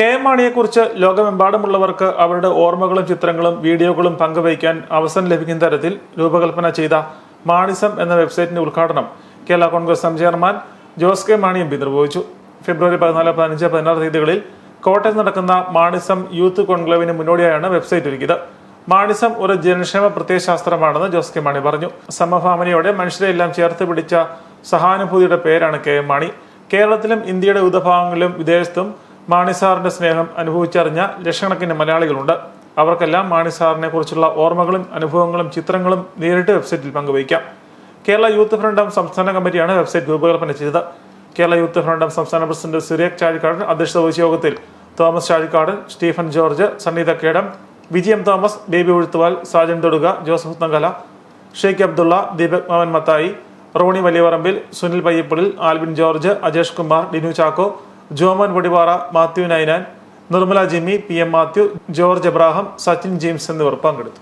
K M മാണിയെക്കുറിച്ച് ലോകമെമ്പാടുമുള്ളവർക്ക് അവരുടെ ഓർമ്മകളും ചിത്രങ്ങളും വീഡിയോകളും പങ്കുവയ്ക്കാൻ അവസരം ലഭിക്കുന്ന തരത്തിൽ രൂപകൽപ്പന ചെയ്ത മാണിസം എന്ന വെബ്സൈറ്റിന്റെ ഉദ്ഘാടനം Kerala Congress M chairman Jose K Mani M P നിർവഹിച്ചു ഫെബ്രുവരി പതിനാല് പതിനഞ്ച് പതിനാറ് തീയതികളിൽ കോട്ടയത്ത് നടക്കുന്ന മാണിസം യൂത്ത് കോൺക്ലേവിന് മുന്നോടിയായാണ് വെബ്സൈറ്റ് ഒരുക്കിയത്. മാണിസം ഒരു ജനക്ഷേമ പ്രത്യയശാസ്ത്രമാണെന്ന് ജോസ് കെ മാണി പറഞ്ഞു. സമഭാവനയോടെ മനുഷ്യരെ എല്ലാം ചേർത്ത് പിടിച്ച സഹാനുഭൂതിയുടെ പേരാണ് കെ എം മാണി. കേരളത്തിലും ഇന്ത്യയുടെ വിവിധ ഭാഗങ്ങളിലും വിദേശത്തും മാണി സാറിന്റെ സ്നേഹം അനുഭവിച്ചറിഞ്ഞ ലക്ഷക്കണക്കിന് മലയാളികളുണ്ട്. അവർക്കെല്ലാം മാണി സാറിനെ കുറിച്ചുള്ള ഓർമ്മകളും അനുഭവങ്ങളും ചിത്രങ്ങളും നേരിട്ട് വെബ്സൈറ്റിൽ പങ്കുവയ്ക്കാം. കേരള യൂത്ത് ഫ്രണ്ടം സംസ്ഥാന കമ്മിറ്റിയാണ് വെബ്സൈറ്റ് രൂപകൽപ്പന ചെയ്തത്. കേരള യൂത്ത് ഫ്രണ്ടം സംസ്ഥാന പ്രസിഡന്റ് സുരേഖ് ചാഴിക്കാടൻ അധ്യക്ഷത വഹിച്ച യോഗത്തിൽ തോമസ് ചാഴിക്കാട് സ്റ്റീഫൻ ജോർജ് സണ്ണി തക്കേടം വിജയം തോമസ് ബേബി ഉഴുത്തുവാൽ സാജൻ തൊടുക ജോസഫ് നഗല ഷെയ്ഖ് അബ്ദുള്ള ദീപക് മവൻ മത്തായി റോണി വലിയവറമ്പിൽ സുനിൽ പയ്യപ്പുളിൽ ആൽവിൻ ജോർജ് അജേഷ് കുമാർ ഡിനു ചാക്കോ ജോമോൻ പൊടിപാറ മാത്യു നൈനാൻ നിർമ്മല ജിമ്മി പി എം മാത്യു ജോർജ് എബ്രാഹം സച്ചിൻ ജെയിംസ് എന്നിവർ പങ്കെടുത്തു.